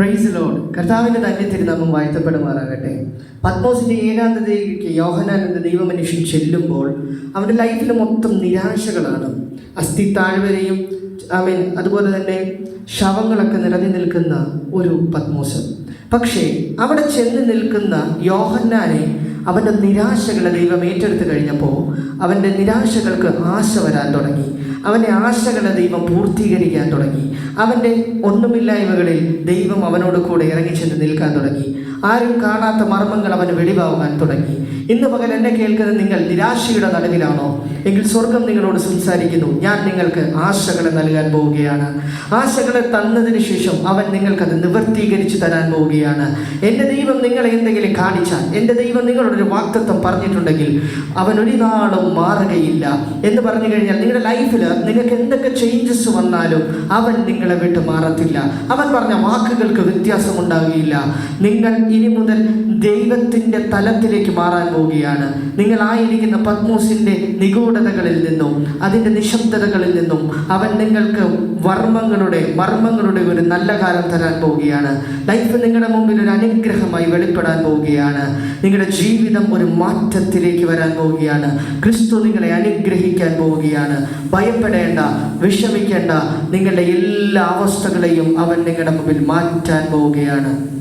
Price load കർത്താവിന്റെ തന്നെ തിരുനാമം വാഴ്ത്തപ്പെടുമാറാകട്ടെ. പത്മോസിന്റെ ഏകാന്തതയിലേക്ക് യോഹനാൻ എന്ന ദൈവമനുഷ്യൻ ചെല്ലുമ്പോൾ അവന്റെ ലൈഫിൽ മൊത്തം നിരാശകളാണ്. അസ്ഥി താഴ്വരയും ഐ മീൻ അതുപോലെ തന്നെ ശവങ്ങളൊക്കെ നിറഞ്ഞു നിൽക്കുന്ന ഒരു പത്മോസ്. പക്ഷേ അവിടെ ചെന്ന് നിൽക്കുന്ന യോഹന്നാനെ അവന്റെ നിരാശകളെ ദൈവം ഏറ്റെടുത്തു കഴിഞ്ഞപ്പോൾ അവന്റെ നിരാശകൾക്ക് ആശ വരാൻ തുടങ്ങി. അവന്റെ ആശകളെ ദൈവം പൂർത്തീകരിക്കാൻ തുടങ്ങി. അവന്റെ ഒന്നുമില്ലായ്മകളിൽ ദൈവം അവനോട് കൂടെ ഇറങ്ങിച്ചെന്ന് നിൽക്കാൻ തുടങ്ങി. ആരും കാണാത്ത മർമ്മങ്ങൾ അവന് വെളിവാകാൻ തുടങ്ങി. ഇന്ന് പകൽ എന്നെ കേൾക്കുന്ന നിങ്ങൾ നിരാശയുടെ നടുവിലാണോ? എങ്കിൽ സ്വർഗം നിങ്ങളോട് സംസാരിക്കുന്നു ഞാൻ നിങ്ങൾക്ക് ആശകളെ നൽകാൻ പോവുകയാണ്. ആശകളെ തന്നതിന് ശേഷം അവൻ നിങ്ങൾക്കത് നിവർത്തീകരിച്ച് തരാൻ പോവുകയാണ്. എന്റെ ദൈവം നിങ്ങളെ എന്തെങ്കിലും കാണിച്ചാൽ എന്റെ ദൈവം നിങ്ങളോടൊരു വാക്തത്വം പറഞ്ഞിട്ടുണ്ടെങ്കിൽ അവൻ ഒരു നാളും മാറുകയില്ല. എന്ന് പറഞ്ഞു കഴിഞ്ഞാൽ നിങ്ങളുടെ ലൈഫിൽ നിങ്ങൾക്ക് എന്തൊക്കെ ചേഞ്ചസ് വന്നാലും അവൻ നിങ്ങളെ വിട്ട് മാറത്തില്ല. അവൻ പറഞ്ഞ വാക്കുകൾക്ക് വ്യത്യാസം ഉണ്ടാകുകയില്ല നിങ്ങൾ ഇനി മുതൽ ദൈവത്തിന്റെ തലത്തിലേക്ക് മാറാൻ പോവുകയാണ്. നിങ്ങളായിരിക്കുന്ന പത്മോസിന്റെ നിഗൂഢതകളിൽ നിന്നും അതിന്റെ നിശബ്ദതകളിൽ നിന്നും അവൻ നിങ്ങൾക്ക് വർമ്മങ്ങളുടെ മർമ്മങ്ങളുടെ ഒരു നല്ല കാലം തരാൻ പോവുകയാണ്. ലൈഫ് നിങ്ങളുടെ മുമ്പിൽ ഒരു അനുഗ്രഹമായി വെളിപ്പെടാൻ പോവുകയാണ്. നിങ്ങളുടെ ജീവിതം ഒരു മാറ്റത്തിലേക്ക് വരാൻ പോവുകയാണ്. ക്രിസ്തു നിങ്ങളെ അനുഗ്രഹിക്കാൻ പോവുകയാണ്. ഭയപ്പെടേണ്ട വിഷമിക്കേണ്ട നിങ്ങളുടെ എല്ലാ അവസ്ഥകളെയും അവൻ നിങ്ങളുടെ മുമ്പിൽ മാറ്റാൻ പോവുകയാണ്.